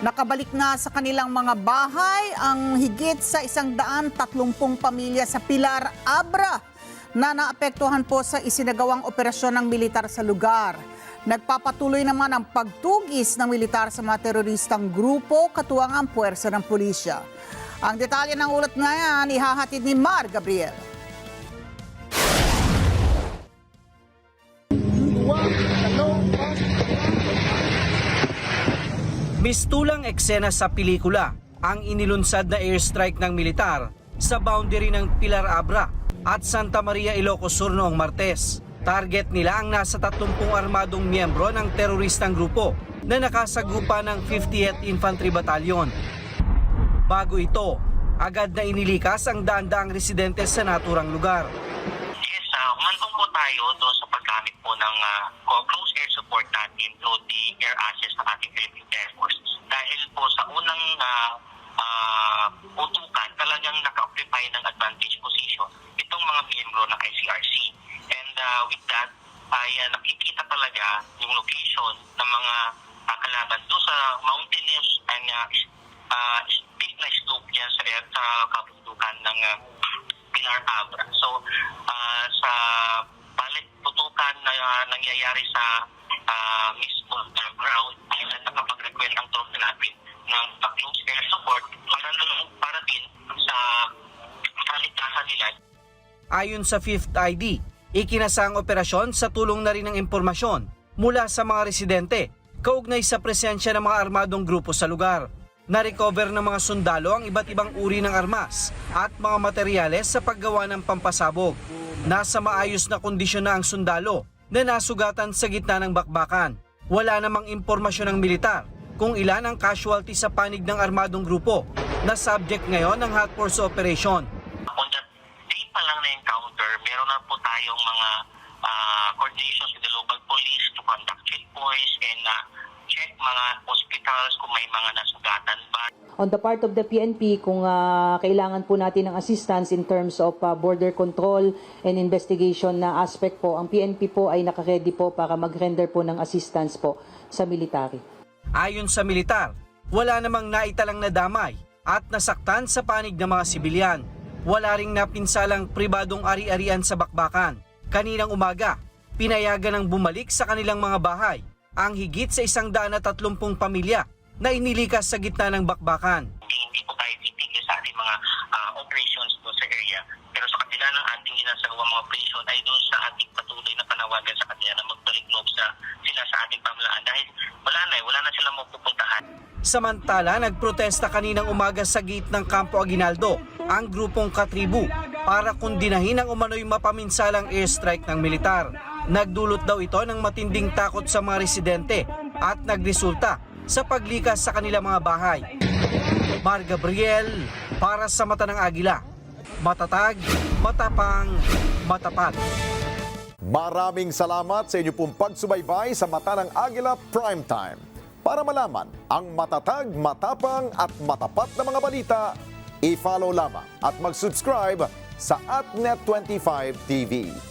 Nakabalik na sa kanilang mga bahay ang higit sa isang daan tatlumpung pamilya sa Pilar Abra na naapektuhan po sa isinagawang operasyon ng militar sa lugar. Nagpapatuloy naman ang pagtugis ng militar sa mga teroristang grupo katuwang ang puwersa ng pulisya. Ang detalye ng ulat na ihahatid ni Mar Gabriel. Mistulang eksena sa pelikula ang inilunsad na airstrike ng militar sa boundary ng Pilar Abra at Santa Maria Ilocos Sur noong Martes. Target nila ang nasa 30 armadong miyembro ng teroristang grupo na nakasagupa ng 50th Infantry Battalion. Bago ito, agad na inilikas ang daan-daang residente sa naturang lugar. Yes, uh, humantong po tayo doon sa paggamit ng co- close air support natin through the air assets ng ating Philippine Air Force. Dahil po sa unang uh, uh, putukan, talagang naka-occupy ng advantage position itong mga miyembro ng ICRC. And uh, with that, ay uh, nakikita talaga yung location ng mga uh, kalaban doon sa mountainous and uh, uh, steep na slope niya sa, sa kabundukan ng uh, Pilar Abra. So, ah, sa palit putukan na ah, nangyayari sa ah, mismo na ground, ay nakapag-request ang tropa natin ng close air support para, para din sa kaligtasan nila Ayon sa 5th ID, ikinasa ang operasyon sa tulong na rin ng impormasyon mula sa mga residente kaugnay sa presensya ng mga armadong grupo sa lugar. Na-recover ng mga sundalo ang iba't ibang uri ng armas at mga materyales sa paggawa ng pampasabog. Nasa maayos na kondisyon na ang sundalo na nasugatan sa gitna ng bakbakan. Wala namang impormasyon ng militar kung ilan ang casualty sa panig ng armadong grupo na subject ngayon ng hot force operation. on that day pa lang na encounter, meron na po tayong mga ah, coordinations with the local police to conduct checkpoints and ah, check mga hospitals kung may mga nasugatan ba. On the part of the PNP, kung ah, kailangan po natin ng assistance in terms of ah, border control and investigation na aspect po, ang PNP po ay nakaready po para mag-render po ng assistance po sa military. Ayon sa militar, wala namang naitalang nadamay at nasaktan sa panig ng mga sibilyan. Wala ring napinsalang pribadong ari-arian sa bakbakan. Kaninang umaga, pinayagan ng bumalik sa kanilang mga bahay ang higit sa isang daan at tatlumpung pamilya na inilikas sa gitna ng bakbakan. Hindi, hindi po tayo titigil sa ating mga ah, operations doon sa area. Pero sa kabila ng ating ginasagawa mga operation ay doon sa ating patuloy na panawagan sa kanila na magbalik loob sa sila sa ating pamalaan dahil wala na eh, wala na silang mapupuntahan. Samantala, nagprotesta kaninang umaga sa gate ng Campo Aguinaldo ang grupong Katribu para kundinahin ang umano'y mapaminsalang airstrike ng militar. Nagdulot daw ito ng matinding takot sa mga residente at nagresulta sa paglikas sa kanilang mga bahay. Mar Gabriel para sa Mata ng Agila. Matatag, matapang, matapat. Maraming salamat sa inyo pong pagsubaybay sa Mata ng Agila Primetime. Para malaman ang matatag, matapang at matapat na mga balita, i-follow lamang at mag-subscribe sa AtNet25 TV.